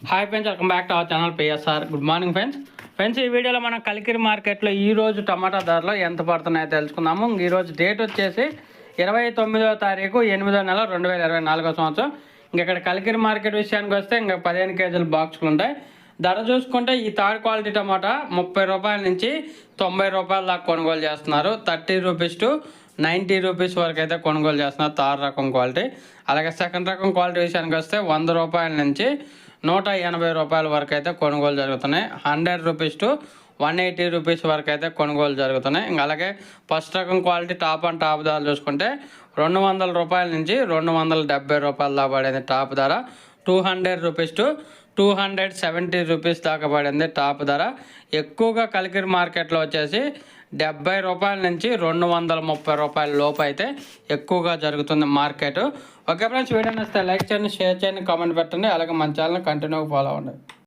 Hi friends welcome back to our channel PSR good morning friends friends ఈ వీడియోలో మనం కలికిరి మార్కెట్లో ఈరోజు టమాటా ధరలు ఎంత పడుతున్నాయో తెలుసుకుందాము. ఈరోజు డేట్ వచ్చేసి ఇరవై తొమ్మిదవ తారీఖు ఎనిమిదో నెల రెండు వేల ఇరవై నాలుగో సంవత్సరం. ఇంక ఇక్కడ కలికిరి మార్కెట్ విషయానికి వస్తే ఇంకా పదిహేను కేజీల బాక్సులు ఉంటాయి. ధర చూసుకుంటే ఈ థర్డ్ క్వాలిటీ టమాటా ముప్పై రూపాయల నుంచి తొంభై రూపాయల దాకా కొనుగోలు చేస్తున్నారు. Thirty rupees to ninety rupees వరకు అయితే కొనుగోలు చేస్తున్నారు థర్డ్ రకం క్వాలిటీ. అలాగే సెకండ్ రకం క్వాలిటీ విషయానికి వస్తే వంద రూపాయల నుంచి నూట ఎనభై రూపాయల వరకు అయితే కొనుగోలు జరుగుతున్నాయి. Hundred rupees to one eighty rupees వరకు అయితే కొనుగోలు జరుగుతున్నాయి. ఇంకా అలాగే ఫస్ట్ రకం క్వాలిటీ టాప్ అండ్ టాప్ ధర చూసుకుంటే రెండు వందల రూపాయల నుంచి రెండు వందల డెబ్బై రూపాయల దాకా టాప్ ధర. Two hundred rupees to two hundred seventy rupees దాకా పడింది టాప్ ధర. ఎక్కువగా కలికిరి మార్కెట్లో వచ్చేసి డెబ్బై రూపాయల నుంచి రెండు వందల ముప్పై రూపాయల లోపు అయితే ఎక్కువగా జరుగుతుంది మార్కెట్. ఓకే ఫ్రెండ్స్ వీడియో నచ్చితే లైక్ చేయండి షేర్ చేయండి కామెంట్ పెట్టండి. అలాగే మన ఛానల్ కంటిన్యూగా ఫాలో అవ్వండి.